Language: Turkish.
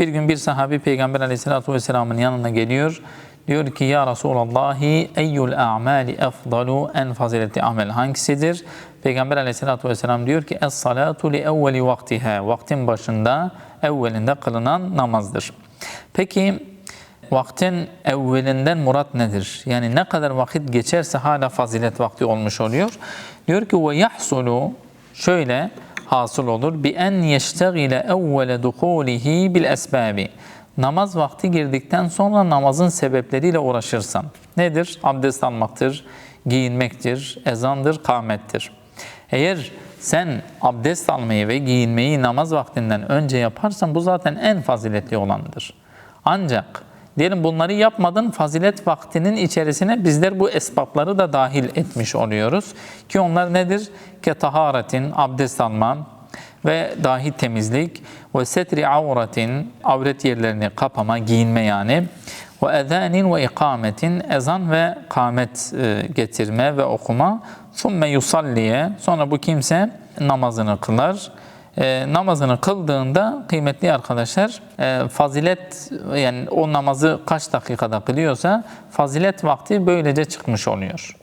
Bir gün bir sahabi Peygamber aleyhissalatu vesselamın yanına geliyor. Diyor ki ya Resulallahi eyyul a'mali efdalu en faziletli amel hangisidir? Peygamber aleyhissalatu vesselam diyor ki es salatu li evveli vaktiha. Vaktin başında evvelinde kılınan namazdır. Peki vaktin evvelinden murat nedir? Yani ne kadar vakit geçerse hala fazilet vakti olmuş oluyor. Diyor ki ve yahsulu şöyle hasıl olur. Bi en yeştegile evvele duhulihi bil esbabi. Namaz vakti girdikten sonra namazın sebepleriyle uğraşırsan. Nedir? Abdest almaktır, giyinmektir, ezandır, kâmettir. Eğer sen abdest almayı ve giyinmeyi namaz vaktinden önce yaparsan bu zaten en faziletli olanıdır. Ancak diyelim bunları yapmadın fazilet vaktinin içerisine bizler bu esbapları da dahil etmiş oluyoruz. Ki onlar nedir? Ke taharetin, abdest alma ve dahi temizlik ve setri avretin, avret yerlerini kapama, giyinme yani ve ezanin ve ikametin, ezan ve kamet e, getirme ve okuma. Thumme yusalliye, sonra bu kimse namazını kılar. E, namazını kıldığında kıymetli arkadaşlar e, fazilet yani o namazı kaç dakikada kılıyorsa fazilet vakti böylece çıkmış oluyor.